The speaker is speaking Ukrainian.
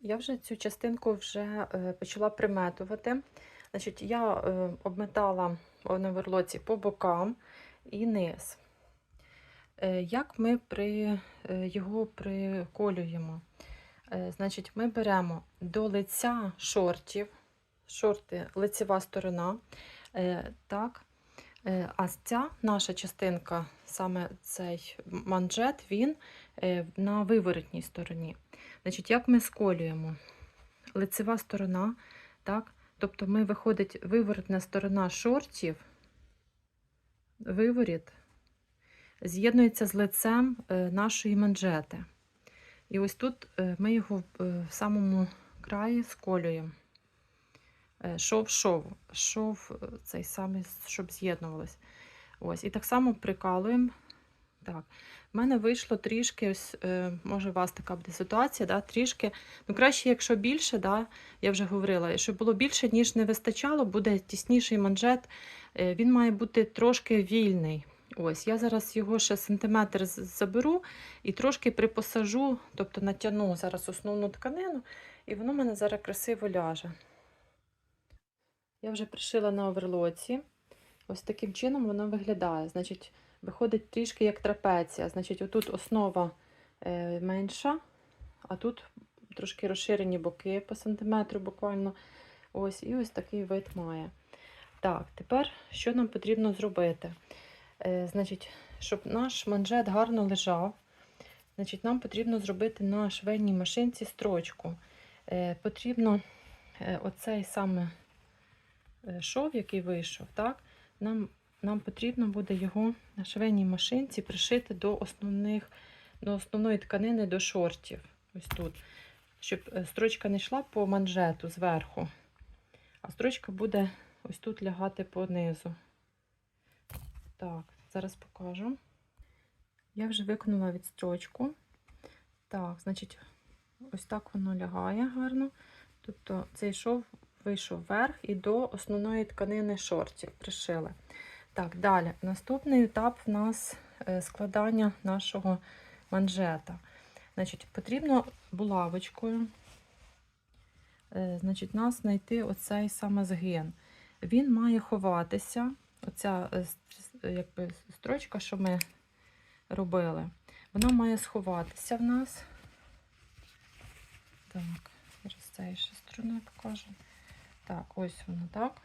Я вже цю частинку вже е, почала приметувати. Значить, я е, обметала на верлоці по бокам і низ. Е, Як ми при, його приколюємо? Значить, ми беремо до лиця шортів, шорти лицева сторона, так, а ця наша частинка, саме цей манжет, він е, на виворотній стороні. Значить, як ми сколюємо? Лицева сторона, так? Тобто ми виходить виворотна сторона шортів, виворіт, з'єднується з лицем е, нашої манжети. І ось тут е, ми його е, в самому краї сколюємо. Е, Шов, шов, шов е, цей самий, щоб з'єднувалось. Ось, і так само прикалуємо. Так, в мене вийшло трішки, ось, е, може, у вас така буде ситуація, да, трішки. Ну, краще, якщо більше, да, я вже говорила, щоб було більше, ніж не вистачало, буде тісніший манжет. Він має бути трошки вільний. Ось, я зараз його ще сантиметр заберу і трошки припосажу, тобто натягну зараз основну тканину, і воно в мене зараз красиво ляже. Я вже пришила на оверлоці. Ось таким чином воно виглядає. Значить, виходить трішки як трапеція. Значить, отут основа е, менша, а тут трошки розширені боки по сантиметру буквально. Ось, і ось такий вид має. Так, тепер що нам потрібно зробити? Е, значить, щоб наш манжет гарно лежав, значить, нам потрібно зробити на швейній машинці строчку. Е, потрібно оцей саме шов, який вийшов, так, нам, нам потрібно буде його на швейній машинці пришити до, основних, до основної тканини, до шортів. Ось тут. Щоб е, строчка не йшла по манжету зверху, а строчка буде ось тут лягати по низу. Так, зараз покажу. Я вже виконала відстрочку. Так, значить, ось так воно лягає гарно. Тобто цей шов вийшов вверх і до основної тканини шортів пришили. Так, далі. Наступний етап в нас е, складання нашого манжета. Значить, потрібно булавочкою е, значить, нас знайти оцей саме згин. Він має ховатися. Оця е, якби, строчка, що ми робили, вона має сховатися в нас. Так, зараз цієї ще сторони покажу. Так, ось воно так.